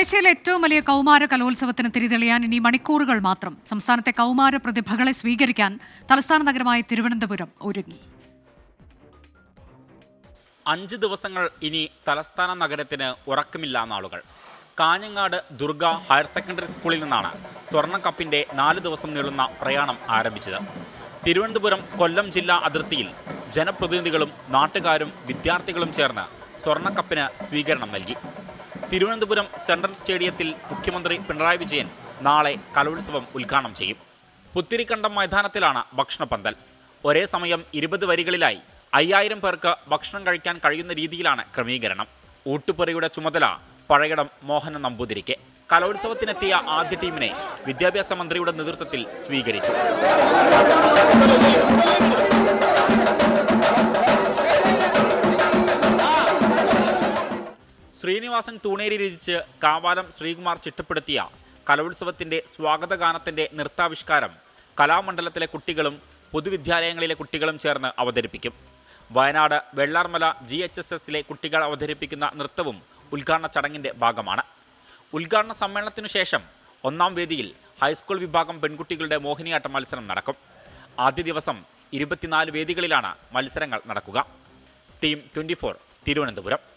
ഏഷ്യയിലെ ഏറ്റവും വലിയ കൗമാര കലോത്സവത്തിന് തിരിതെളിയാൻ ഇനി മണിക്കൂറുകൾ മാത്രം. സംസ്ഥാനത്തെ കൗമാര പ്രതിഭകളെ സ്വീകരിക്കാൻ തലസ്ഥാന നഗരമായ തിരുവനന്തപുരം ഒരുങ്ങി. അഞ്ച് ദിവസങ്ങൾ ഇനി തലസ്ഥാന നഗരത്തിന് ഉറക്കമില്ല നാളുകൾ കാഞ്ഞങ്ങാട് ദുർഗ ഹയർ സെക്കൻഡറി സ്കൂളിൽ നിന്നാണ് സ്വർണക്കപ്പിന്റെ നാല് ദിവസം നീളുന്ന പ്രയാണം ആരംഭിച്ചത്. തിരുവനന്തപുരം കൊല്ലം ജില്ലാ അതിർത്തിയിൽ ജനപ്രതിനിധികളും നാട്ടുകാരും വിദ്യാർത്ഥികളും ചേർന്ന് സ്വർണക്കപ്പിന് സ്വീകരണം നൽകി. തിരുവനന്തപുരം സെൻട്രൽ സ്റ്റേഡിയത്തിൽ മുഖ്യമന്ത്രി പിണറായി വിജയൻ നാളെ കലോത്സവം ഉദ്ഘാടനം ചെയ്യും. പുത്തിരിക്കണ്ടം മൈതാനത്തിലാണ് ഭക്ഷണപന്തൽ ഒരേ സമയം ഇരുപത് വരികളിലായി അയ്യായിരം പേർക്ക് ഭക്ഷണം കഴിക്കാൻ കഴിയുന്ന രീതിയിലാണ് ക്രമീകരണം. ഊട്ടുപുറയുടെ ചുമതല പഴയടം മോഹന നമ്പൂതിരിക്ക്. കലോത്സവത്തിനെത്തിയ ആദ്യ ടീമിനെ വിദ്യാഭ്യാസ മന്ത്രിയുടെ നേതൃത്വത്തിൽ സ്വീകരിച്ചു. ശ്രീനിവാസൻ തൂണേരി രചിച്ച് കാവാലം ശ്രീകുമാർ ചിട്ടപ്പെടുത്തിയ കലോത്സവത്തിന്റെ സ്വാഗതഗാനത്തിന്റെ നൃത്താവിഷ്കാരം കലാമണ്ഡലത്തിലെ കുട്ടികളും പൊതുവിദ്യാലയങ്ങളിലെ കുട്ടികളും ചേർന്ന് അവതരിപ്പിക്കും. Wayanad Vellarmala G H S എസിലെ കുട്ടികൾ അവതരിപ്പിക്കുന്ന നൃത്തവും ഉദ്ഘാടന ചടങ്ങിന്റെ ഭാഗമാണ്. ഉദ്ഘാടന സമ്മേളനത്തിനു ശേഷം ഒന്നാം വേദിയിൽ ഹൈസ്കൂൾ വിഭാഗം പെൺകുട്ടികളുടെ മോഹിനിയാട്ട മത്സരം നടക്കും. ആദ്യ ദിവസം ഇരുപത്തിനാല് വേദികളിലാണ് മത്സരങ്ങൾ നടക്കുക. Team twenty Thiruvananthapuram.